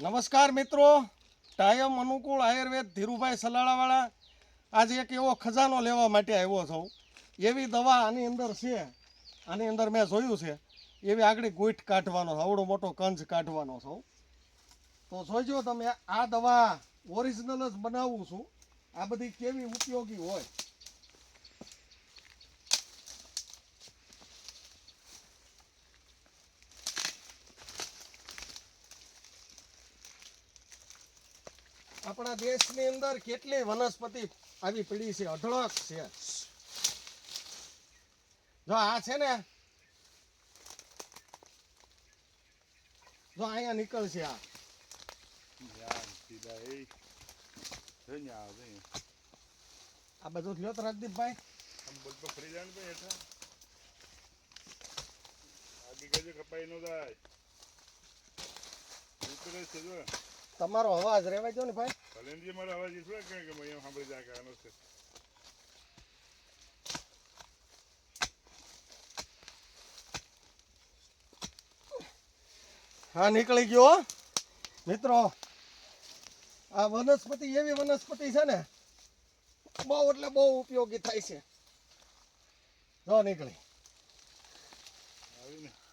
નમસ્કાર મિત્રો. ટાયમ અનુકૂળ આયુર્વેદ ધીરુભાઈ સલાળાવાળા. આજે એક એવો ખજાનો લેવા માટે આવ્યો છું. એવી દવા આની અંદર છે. આની અંદર મેં જોયું છે. એવી આગળ ગોઈઠ કાઢવાનો આવડો મોટો કંજ કાઢવાનો છું. તો જોઈજો તમે, આ દવા ઓરિજિનલ જ બનાવું છું. આ બધી કેવી ઉપયોગી હોય. આપણા દેશની અંદર કેટલી વનસ્પતિ આવી પડી છે? અઢળક છે. જો આ છે ને, જો અહીંયા નીકળશે આ. આ બધું રાજદીપભાઈ. કપાઈ નો થાય તમારો અવાજ રહેવા જો ને ભાઈ. કલેન્ડી મારો અવાજ ઈસવે કે કે મેં સાંભળી જાય કે આનો છે હા નીકળી ગયો મિત્રો આ વનસ્પતિ એવી વનસ્પતિ છે ને બહુ એટલે બહુ ઉપયોગી થાય છે. જો નીકળી.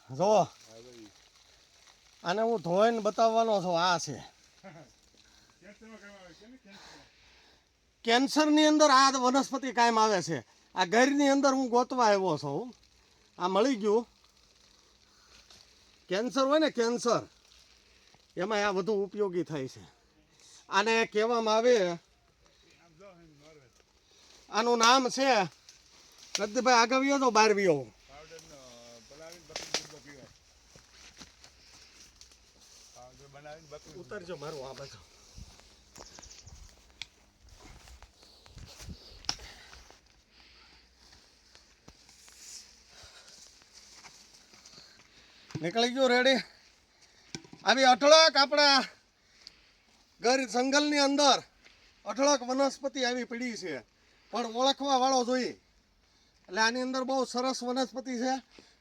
જો આને હું ધોઈને બતાવવાનો છું આ છે કેન્સરમાં કામ આવે છે ને કેન્સરમાં કેન્સરની અંદર આ વનસ્પતિ કાયમ આવે છે. આ ગરની અંદર હું ગોતવા આવ્યો છું. આ મળી ગયું. કેન્સર હોય ને કેન્સર એમાં આ વધુ ઉપયોગી થાય છે. આને કહેવામાં આવે, આનું નામ છે રદ્દભાઈ આગવ્યો તો બકરી ઉતરજો મારું આ બાજુ. નીકળી ગયું રેડી આવી અઢળક આપણા ઘર જંગલની અંદર અઢળક વનસ્પતિ આવી પડી છે. પણ ઓળખવા વાળો જોઈએ. એટલે આની અંદર બહુ સરસ વનસ્પતિ છે.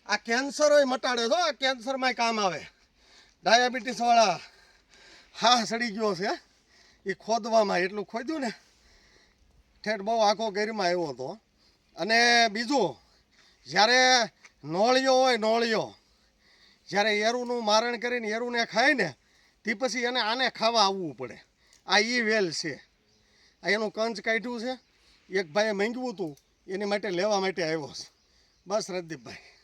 આ કેન્સર હોય મટાડે તો આ કેન્સરમાં કામ આવે. ડાયાબિટીસવાળા હા સડી ગયો છે. એ ખોદવામાં એટલું ખોદ્યું ને, ઠેઠ બહુ આખો ગેરમાં આવ્યો હતો. અને બીજું, જ્યારે નોળિયો હોય નોળિયો જ્યારે એરુનું મારણ કરીને એરુને ખાય ને, તે પછી એને આને ખાવા આવવું પડે. આ ઈ વેલ છે. આ એનું કંચ કાઢ્યું છે. એક ભાઈએ માંગ્યું હતું, એની માટે લેવા માટે આવ્યો છે. બસ રજદીપભાઈ.